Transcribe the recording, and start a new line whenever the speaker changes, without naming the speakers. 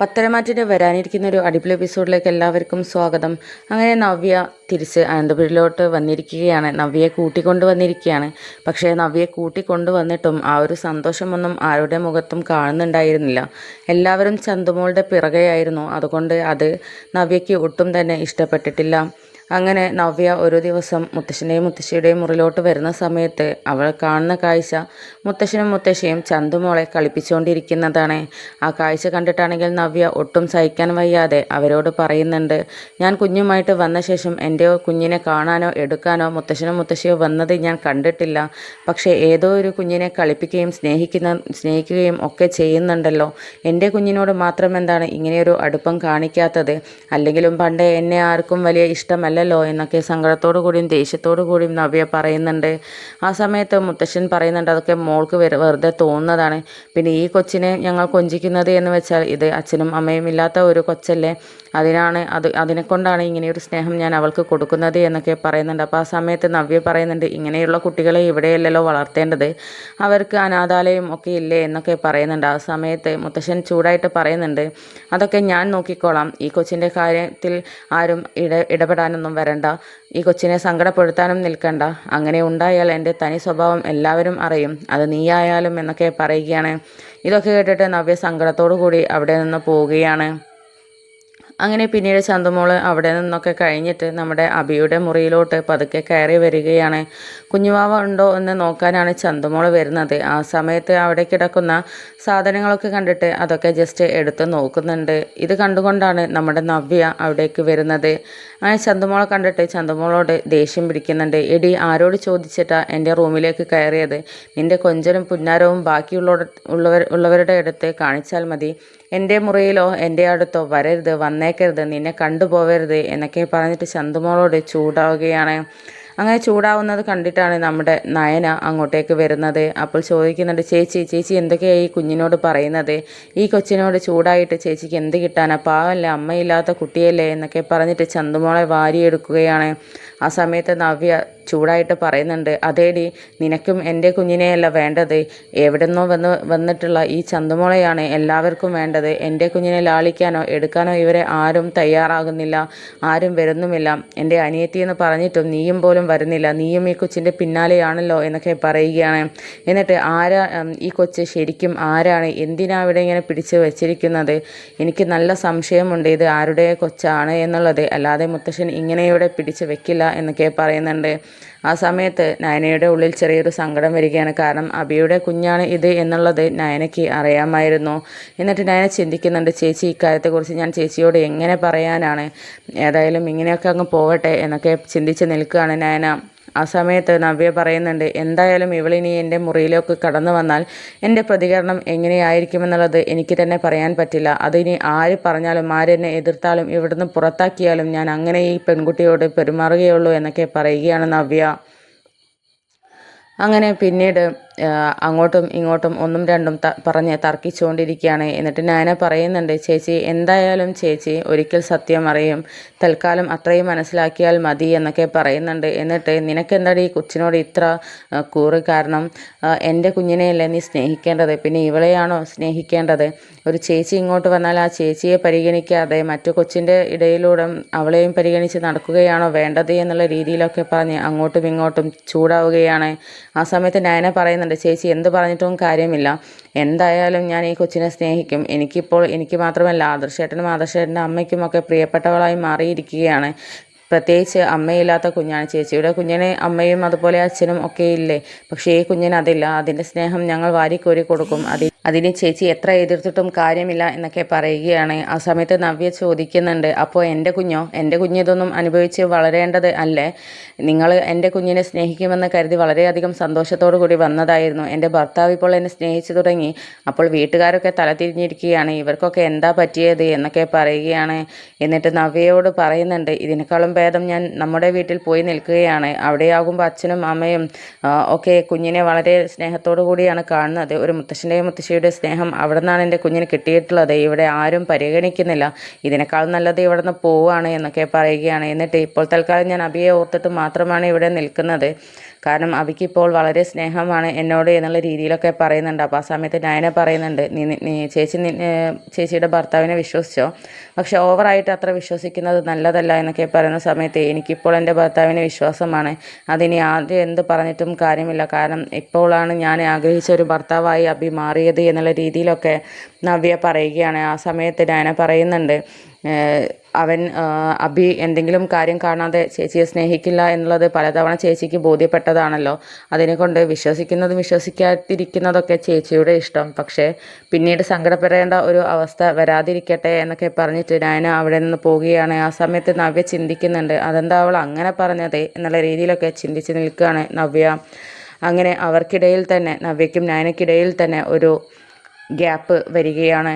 പത്തരമാറ്റിന്റെ വരാനിരിക്കുന്ന ഒരു അടിപൊളി എപ്പിസോഡിലേക്ക് എല്ലാവർക്കും സ്വാഗതം. അങ്ങനെ നവ്യ തിരിച്ച് അനന്തപുരിയിലോട്ട് വന്നിരിക്കുകയാണ്. നവ്യയെ കൂട്ടിക്കൊണ്ട് വന്നിരിക്കുകയാണ്. പക്ഷേ നവ്യയെ കൂട്ടിക്കൊണ്ട് വന്നിട്ടും ആ ഒരു സന്തോഷമൊന്നും ആരുടെ മുഖത്തും കാണുന്നുണ്ടായിരുന്നില്ല. എല്ലാവരും ചന്തുമോളുടെ പിറകെയായിരുന്നു. അതുകൊണ്ട് അത് നവ്യയ്ക്ക് ഒട്ടും തന്നെ ഇഷ്ടപ്പെട്ടിട്ടില്ല. അങ്ങനെ നവ്യ ഒരു ദിവസം മുത്തശ്ശന്റെയും മുത്തശ്ശിയുടെയും മുറിലോട്ട് വരുന്ന സമയത്ത് അവൾ കാണുന്ന കാഴ്ച മുത്തശ്ശനും മുത്തശ്ശിയും ചന്തുമോളെ കളിപ്പിച്ചുകൊണ്ടിരിക്കുന്നതാണ്. ആ കാഴ്ച കണ്ടിട്ടാണെങ്കിൽ നവ്യ ഒട്ടും സഹിക്കാൻ വയ്യാതെ അവരോട് പറയുന്നുണ്ട് ഞാൻ കുഞ്ഞുമായിട്ട് വന്ന ശേഷം എന്റെ കുഞ്ഞിനെ കാണാനോ എടുക്കാനോ മുത്തശ്ശനും മുത്തശ്ശിയോ വന്നത് ഞാൻ കണ്ടിട്ടില്ല. പക്ഷേ ഏതോ ഒരു കുഞ്ഞിനെ കളിപ്പിക്കുകയും സ്നേഹിക്കുന്ന സ്നേഹിക്കുകയും ഒക്കെ ചെയ്യുന്നുണ്ടല്ലോ. എന്റെ കുഞ്ഞിനോട് മാത്രം എന്താണ് ഇങ്ങനെയൊരു അടുപ്പം കാണിക്കാത്തത്? അല്ലെങ്കിലും പണ്ടേ എന്നെ ആർക്കും വലിയ ഇഷ്ടമല്ല അല്ലല്ലോ എന്നൊക്കെ സങ്കടത്തോടു കൂടിയും ദേഷ്യത്തോടു കൂടിയും നവ്യ പറയുന്നുണ്ട്. ആ സമയത്ത് മുത്തശ്ശൻ പറയുന്നുണ്ട് അതൊക്കെ മോൾക്ക് വെറുതെ തോന്നുന്നതാണ്. പിന്നെ ഈ കൊച്ചിനെ ഞങ്ങൾ കൊഞ്ചിക്കുന്നത് എന്ന് വെച്ചാൽ ഇത് അച്ഛനും അമ്മയും ഇല്ലാത്ത ഒരു കൊച്ചല്ലേ? അതിനാണ് അത് അതിനെക്കൊണ്ടാണ് ഇങ്ങനെയൊരു സ്നേഹം ഞാൻ അവൾക്ക് കൊടുക്കുന്നത് എന്നൊക്കെ പറയുന്നുണ്ട്. അപ്പോൾ ആ സമയത്ത് നവ്യ പറയുന്നുണ്ട് ഇങ്ങനെയുള്ള കുട്ടികളെ ഇവിടെയല്ലല്ലോ വളർത്തേണ്ടത്. അവർക്ക് അനാഥാലയം ഒക്കെ ഇല്ലേ എന്നൊക്കെ പറയുന്നുണ്ട്. ആ സമയത്ത് മുത്തശ്ശൻ ചൂടായിട്ട് പറയുന്നുണ്ട് അതൊക്കെ ഞാൻ നോക്കിക്കോളാം. ഈ കൊച്ചിന്റെ കാര്യത്തിൽ ആരും ഇട ഇടപെടാനൊന്നും വരണ്ട. ഈ കൊച്ചിനെ സങ്കടപ്പെടുത്താനും നിൽക്കണ്ട. അങ്ങനെ ഉണ്ടായാൽ എന്റെ തനി സ്വഭാവം എല്ലാവരും അറിയും. അത് നീയായാലും എന്നൊക്കെ പറയുകയാണ്. ഇതൊക്കെ കേട്ടിട്ട് നവ്യ സങ്കടത്തോടു കൂടി അവിടെ നിന്ന് പോവുകയാണ്. അങ്ങനെ പിന്നീട് ചന്തമോൾ അവിടെ നിന്നൊക്കെ കഴിഞ്ഞിട്ട് നമ്മുടെ അബിയുടെ മുറിയിലോട്ട് പതുക്കെ കയറി വരികയാണ്. കുഞ്ഞുവാവ ഉണ്ടോ എന്ന് നോക്കാനാണ് ചന്തമോൾ വരുന്നത്. ആ സമയത്ത് അവിടെ കിടക്കുന്ന സാധനങ്ങളൊക്കെ കണ്ടിട്ട് അതൊക്കെ ജസ്റ്റ് എടുത്ത് നോക്കുന്നുണ്ട്. ഇത് കണ്ടുകൊണ്ടാണ് നമ്മുടെ നവ്യ അവിടേക്ക് വരുന്നത്. അങ്ങനെ ചന്തമോൾ കണ്ടിട്ട് ചന്തമോളോട് ദേഷ്യം പിടിക്കുന്നുണ്ട്. എടി ആരോട് ചോദിച്ചിട്ടാ എന്റെ റൂമിലേക്ക് കയറിയത്? നിന്റെ കൊഞ്ചലും പുന്നാരവും ബാക്കിയുള്ള ഉള്ളവർ ഉള്ളവരുടെ അടുത്ത് കാണിച്ചാൽ മതി. എന്റെ മുറിയിലോ എന്റെ അടുത്തോ വരരുത്. വന്നേക്കരുത് നിന്നെ കണ്ടുപോകരുത് എന്നൊക്കെ പറഞ്ഞിട്ട് ചന്തുമോളോട് ചൂടാവുകയാണ്. അങ്ങനെ ചൂടാവുന്നത് കണ്ടിട്ടാണ് നമ്മുടെ നയന അങ്ങോട്ടേക്ക് വരുന്നത്. അപ്പോൾ ചോദിക്കുന്നുണ്ട് ചേച്ചി ചേച്ചി എന്തൊക്കെയാണ് ഈ കുഞ്ഞിനോട് പറയുന്നത്? ഈ കൊച്ചിനോട് ചൂടായിട്ട് ചേച്ചിക്ക് എന്ത് കിട്ടാനാ? പാവല്ലേ അമ്മയില്ലാത്ത കുട്ടിയല്ലേ എന്നൊക്കെ പറഞ്ഞിട്ട് ചന്തുമോളെ വാരിയെടുക്കുകയാണ്. ആ സമയത്ത് നവ്യ ചൂടായിട്ട് പറയുന്നുണ്ട് അതേടി നിനക്കും എന്റെ കുഞ്ഞിനെയല്ല വേണ്ടത്. എവിടെന്നോ വന്ന് വന്നിട്ടുള്ള ഈ ചന്തുമോളെയാണ് എല്ലാവർക്കും വേണ്ടത്. എന്റെ കുഞ്ഞിനെ ലാളിക്കാനോ എടുക്കാനോ ഇവരെ ആരും തയ്യാറാകുന്നില്ല ആരും വരുന്നുമില്ല. എന്റെ അനിയത്തി എന്ന് പറഞ്ഞിട്ടും നീയും പോലും വരുന്നില്ല. നീയും ഈ കൊച്ചിന്റെ പിന്നാലെയാണല്ലോ എന്നൊക്കെ പറയുകയാണ്. എന്നിട്ട് ആരാ ഈ കൊച്ച് ശരിക്കും ആരാണ്? എന്തിനാ ഇവിടെ ഇങ്ങനെ പിടിച്ച് വെച്ചിരിക്കുന്നത്? എനിക്ക് നല്ല സംശയമുണ്ട്. ഇത് ആരുടെ കൊച്ചാണ് എന്നുള്ളത്. അല്ലാതെ മുത്തശ്ശൻ ഇങ്ങനെ ഇവിടെ പിടിച്ച് വെക്കില്ല എന്നൊക്കെ പറയുന്നുണ്ട്. ആ സമയത്ത് നയനയുടെ ഉള്ളിൽ ചെറിയൊരു സങ്കടം വരികയാണ്. കാരണം അബിയുടെ കുഞ്ഞാണ് ഇത് എന്നുള്ളത് നയനയ്ക്ക് അറിയാമായിരുന്നു. എന്നിട്ട് നയന ചിന്തിക്കുന്നുണ്ട് ചേച്ചി ഇക്കാര്യത്തെക്കുറിച്ച് ഞാൻ ചേച്ചിയോട് എങ്ങനെ പറയാനാണ്? ഏതായാലും ഇങ്ങനെയൊക്കെ അങ്ങ് പോവട്ടെ എന്നൊക്കെ ചിന്തിച്ച് നിൽക്കുകയാണ് നയന. ആ സമയത്ത് നവ്യ പറയുന്നുണ്ട് എന്തായാലും ഇവളിനി എന്റെ മുറിയിലേക്ക് കടന്നു വന്നാൽ എന്റെ പ്രതികരണം എങ്ങനെയായിരിക്കുമെന്നുള്ളത് എനിക്ക് തന്നെ പറയാൻ പറ്റില്ല. അതിനി ആര് പറഞ്ഞാലും ആരെന്നെ എതിർത്താലും ഇവിടുന്ന് പുറത്താക്കിയാലും ഞാൻ അങ്ങനെ ഈ പെൺകുട്ടിയോട് പെരുമാറുകയുള്ളൂ എന്നൊക്കെ പറയുകയാണ് നവ്യ. അങ്ങനെ പിന്നീട് അങ്ങോട്ടും ഇങ്ങോട്ടും ഒന്നും രണ്ടും ത പറഞ്ഞ് തർക്കിച്ചുകൊണ്ടിരിക്കുകയാണ്. എന്നിട്ട് നാന പറയുന്നുണ്ട് ചേച്ചി എന്തായാലും ചേച്ചി ഒരിക്കൽ സത്യം അറിയും. തൽക്കാലം അത്രയും മനസ്സിലാക്കിയാൽ മതി എന്നൊക്കെ പറയുന്നുണ്ട്. എന്നിട്ട് നിനക്കെന്താടി ഈ കൊച്ചിനോട് ഇത്ര കൂറ് കാരണം? എന്റെ കുഞ്ഞിനെയല്ലേ നീ സ്നേഹിക്കേണ്ടത്? പിന്നെ ഇവളെയാണോ സ്നേഹിക്കേണ്ടത്? ഒരു ചേച്ചി ഇങ്ങോട്ട് വന്നാൽ ആ ചേച്ചിയെ പരിഗണിക്കാതെ മറ്റു കൊച്ചിന്റെ ഇടയിലൂടെ അവളെയും പരിഗണിച്ച് നടക്കുകയാണോ വേണ്ടത് എന്നുള്ള രീതിയിലൊക്കെ പറഞ്ഞ് അങ്ങോട്ടും ഇങ്ങോട്ടും ചൂടാവുകയാണ്. ആ സമയത്ത് നയന പറയുന്നത് പറയുന്നുണ്ട് ചേച്ചി എന്ത് പറഞ്ഞിട്ടും കാര്യമില്ല. എന്തായാലും ഞാൻ ഈ കൊച്ചിനെ സ്നേഹിക്കും. എനിക്കിപ്പോൾ എനിക്ക് മാത്രമല്ല ആദർശേട്ടനും ആദർശേട്ടന്റെ അമ്മയ്ക്കുമൊക്കെ പ്രിയപ്പെട്ടവളായി മാറിയിരിക്കുകയാണ്. പ്രത്യേകിച്ച് അമ്മയില്ലാത്ത കുഞ്ഞാണ് ചേച്ചിയുടെ കുഞ്ഞിനെ അമ്മയും അതുപോലെ അച്ഛനും ഒക്കെ ഇല്ലേ? പക്ഷേ ഈ കുഞ്ഞിന് അതില്ല. അതിന്റെ സ്നേഹം ഞങ്ങൾ വാരിക്കോരി കൊടുക്കും. അതിൽ അതിന് ചേച്ചി എത്ര എതിർത്തിട്ടും കാര്യമില്ല എന്നൊക്കെ പറയുകയാണ്. ആ സമയത്ത് നവ്യ ചോദിക്കുന്നുണ്ട് അപ്പോൾ എന്റെ കുഞ്ഞോ? എന്റെ കുഞ്ഞിതൊന്നും അനുഭവിച്ച് വളരേണ്ടത് അല്ലേ? നിങ്ങൾ എന്റെ കുഞ്ഞിനെ സ്നേഹിക്കുമെന്ന് കരുതി വളരെയധികം സന്തോഷത്തോടു കൂടി വന്നതായിരുന്നു. എന്റെ ഭർത്താവ് ഇപ്പോൾ എന്നെ സ്നേഹിച്ചു തുടങ്ങി. അപ്പോൾ വീട്ടുകാരൊക്കെ തലതിരിഞ്ഞിരിക്കുകയാണ്. ഇവർക്കൊക്കെ എന്താ പറ്റിയത്? എന്നൊക്കെ പറയുകയാണ്. എന്നിട്ട് നവ്യയോട് പറയുന്നുണ്ട് ഇതിനേക്കാളും ഭേദം ഞാൻ നമ്മുടെ വീട്ടിൽ പോയി നിൽക്കുകയാണ്. അവിടെയാകുമ്പോൾ അച്ഛനും അമ്മയും ഒക്കെ കുഞ്ഞിനെ വളരെ സ്നേഹത്തോടു കൂടിയാണ് കാണുന്നത്. ഒരു മുത്തശ്ശന്റെയും മുത്തശ്ശിയുടെ സ്നേഹം അവിടെ നിന്നാണ് എന്റെ കുഞ്ഞിന് കിട്ടിയിട്ടുള്ളത്. ഇവിടെ ആരും പരിഗണിക്കുന്നില്ല. ഇതിനേക്കാൾ നല്ലത് ഇവിടെ നിന്ന് പോവുകയാണ് എന്നൊക്കെ പറയുകയാണ്. എന്നിട്ട് ഇപ്പോൾ തൽക്കാലം ഞാൻ അബിയെ ഓർത്തിട്ട് മാത്രമാണ് ഇവിടെ നിൽക്കുന്നത്. കാരണം അവയ്ക്കിപ്പോൾ വളരെ സ്നേഹമാണ് എന്നോട് എന്നുള്ള രീതിയിലൊക്കെ പറയുന്നുണ്ട്. അപ്പോൾ ആ സമയത്ത് നയന പറയുന്നുണ്ട് നീ ചേച്ചി ചേച്ചിയുടെ ഭർത്താവിനെ വിശ്വസിച്ചോ? പക്ഷെ ഓവറായിട്ട് അത്ര വിശ്വസിക്കുന്നത് നല്ലതല്ല എന്നൊക്കെ പറയുന്ന സമയത്ത് എനിക്കിപ്പോൾ എന്റെ ഭർത്താവിനെ വിശ്വാസമാണ്. അതിനി ആദ്യം എന്ത് പറഞ്ഞിട്ടും കാര്യമില്ല. കാരണം ഇപ്പോഴാണ് ഞാൻ ആഗ്രഹിച്ച ഒരു ഭർത്താവായി അഭി മാറിയത് എന്നുള്ള രീതിയിലൊക്കെ നവ്യ പറയുകയാണ്. ആ സമയത്ത് നയന പറയുന്നുണ്ട് അവൻ അഭി എന്തെങ്കിലും കാര്യം കാണാതെ ചേച്ചിയെ സ്നേഹിക്കില്ല എന്നുള്ളത് പലതവണ ചേച്ചിക്ക് ബോധ്യപ്പെട്ടതാണല്ലോ. അതിനെക്കൊണ്ട് വിശ്വസിക്കുന്നതും വിശ്വസിക്കാതിരിക്കുന്നതൊക്കെ ചേച്ചിയുടെ ഇഷ്ടം. പക്ഷേ പിന്നീട് സങ്കടപ്പെടേണ്ട ഒരു അവസ്ഥ വരാതിരിക്കട്ടെ എന്നൊക്കെ പറഞ്ഞിട്ട് നയന അവിടെ നിന്ന് പോവുകയാണ്. ആ സമയത്ത് നവ്യ ചിന്തിക്കുന്നുണ്ട് അതെന്താ അവൾ അങ്ങനെ പറഞ്ഞത്? എന്നുള്ള രീതിയിലൊക്കെ ചിന്തിച്ച് നിൽക്കുകയാണ് നവ്യ. അങ്ങനെ അവർക്കിടയിൽ തന്നെ നവ്യയ്ക്കും നയനക്കിടയിൽ തന്നെ ഒരു ഗ്യാപ്പ് വരികയാണ്.